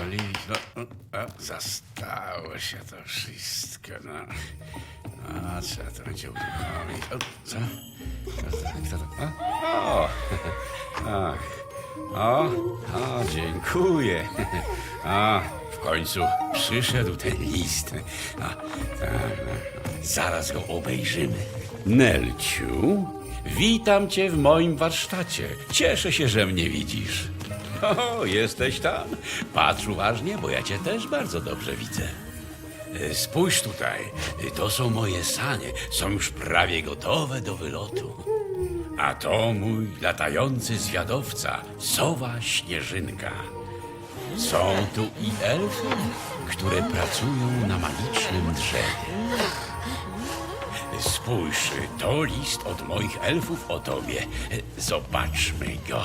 olić. No, o, zastało się to wszystko. No. A trzeba to będzie uruchomić. O, co? Kto to? Kto to? O, o, ach. O, o, dziękuję. A, w końcu przyszedł ten list. A, tak, tak. Zaraz go obejrzymy. Nelciu, witam cię w moim warsztacie. Cieszę się, że mnie widzisz. O, jesteś tam? Patrz uważnie, bo ja cię też bardzo dobrze widzę. E, Spójrz tutaj, E, to są moje sanie. Są już prawie gotowe do wylotu. A to mój latający zwiadowca, sowa Śnieżynka. Są tu i elfy, które pracują na magicznym drzewie. Spójrz, to list od moich elfów o tobie. Zobaczmy go.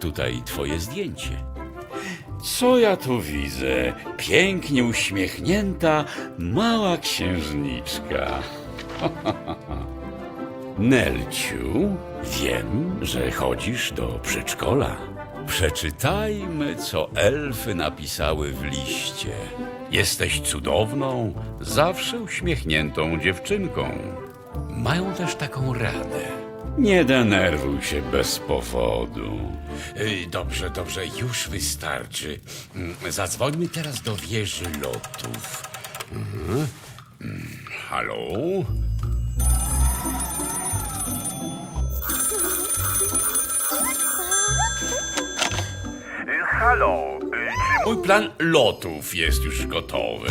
Tutaj twoje zdjęcie. Co ja tu widzę? Pięknie uśmiechnięta mała księżniczka. Nelciu, wiem, że chodzisz do przedszkola. Przeczytajmy, co elfy napisały w liście. Jesteś cudowną, zawsze uśmiechniętą dziewczynką. Mają też taką radę. Nie denerwuj się bez powodu. Ej, Dobrze, dobrze, już wystarczy. Mm, Zadzwońmy teraz do wieży lotów. Mhm. Mm, Halo? Halo, y, czy Mój plan lotów jest już gotowy.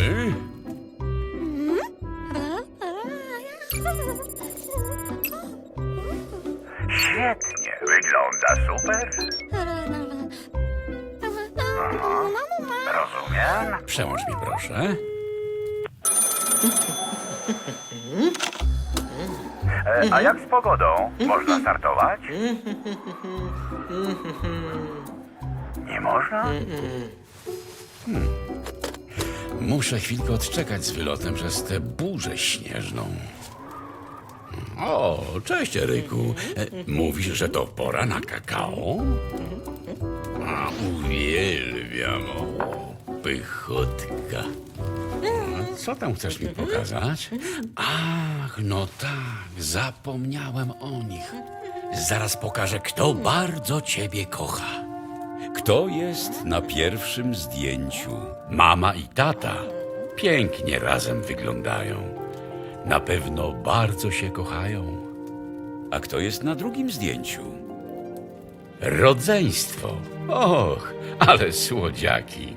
Wygląda super? Rozumiem. Przełącz mi proszę. E, a jak z pogodą? Można startować? Nie można? Muszę chwilkę odczekać z wylotem przez tę burzę śnieżną. O, cześć Eryku. E, Mówisz, że to pora na kakao? A, uwielbiam. O, pychotka. Co tam chcesz mi pokazać? Ach, no tak, zapomniałem o nich. Zaraz pokażę, kto bardzo ciebie kocha. Kto jest na pierwszym zdjęciu? Mama i tata pięknie razem wyglądają. Na pewno bardzo się kochają. A kto jest na drugim zdjęciu? Rodzeństwo. Och, ale słodziaki.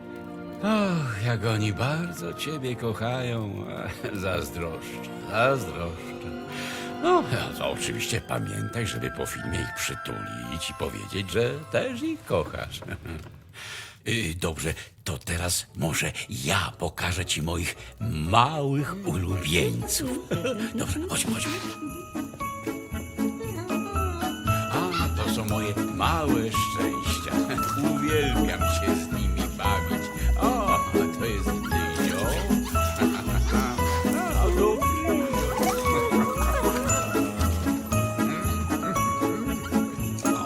Och, jak oni bardzo ciebie kochają. Zazdroszczę, zazdroszczę. No, to oczywiście pamiętaj, żeby po filmie ich przytulić i powiedzieć, że też ich kochasz. Y, Dobrze, to teraz może ja pokażę ci moich małych ulubieńców. Dobrze, chodźmy, chodźmy. A, to są moje małe szczęścia. Uwielbiam się z nimi bawić. O, to jest Dyzio. A to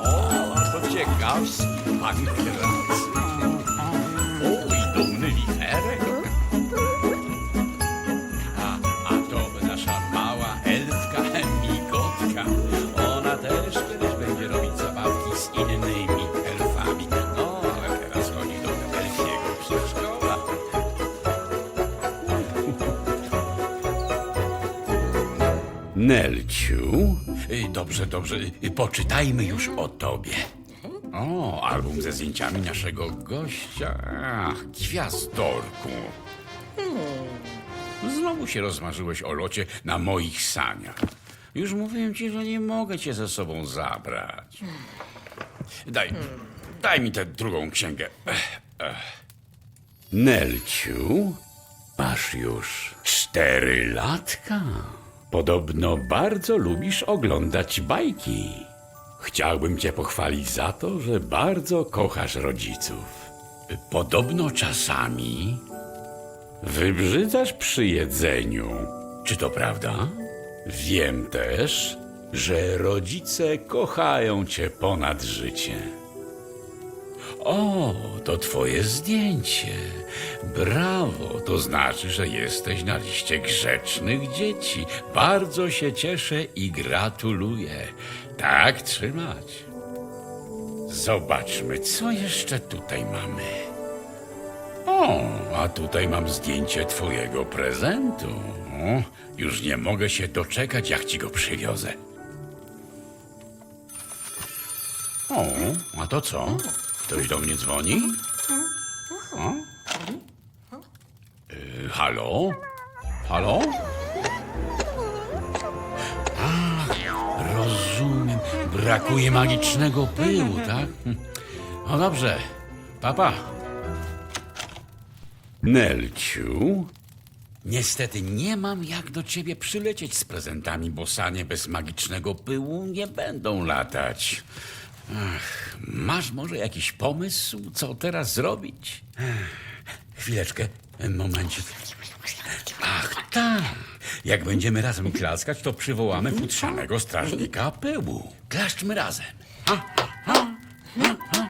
O, a to ciekawski pan Nelciu? Dobrze, dobrze. Poczytajmy już o tobie. O, album ze zdjęciami naszego gościa. Ach, gwiazdorku. Znowu się rozmarzyłeś o locie na moich saniach. Już mówiłem ci, że nie mogę cię ze sobą zabrać. Daj, daj mi tę drugą księgę. Nelciu, masz już cztery latka. Podobno bardzo lubisz oglądać bajki. Chciałbym cię pochwalić za to, że bardzo kochasz rodziców. Podobno czasami wybrzydzasz przy jedzeniu. Czy to prawda? Wiem też, że rodzice kochają cię ponad życie. O, to twoje zdjęcie. Brawo, to znaczy, że jesteś na liście grzecznych dzieci. Bardzo się cieszę i gratuluję. Tak trzymać. Zobaczmy, co jeszcze tutaj mamy. O, a tutaj mam zdjęcie twojego prezentu. O, już nie mogę się doczekać, jak ci go przywiozę. O, a to co? Ktoś do mnie dzwoni? O? Y, halo? Halo? Rozumiem. Brakuje magicznego pyłu, tak? No dobrze. Papa. Nelciu? Niestety nie mam jak do ciebie przylecieć z prezentami, bo sanie bez magicznego pyłu nie będą latać. Ach, masz może jakiś pomysł, co teraz zrobić? Chwileczkę, momencik. Ach, tak. Jak będziemy razem klaskać, to przywołamy futrzanego strażnika pyłu. Klaszczmy razem. Ha, ha, ha,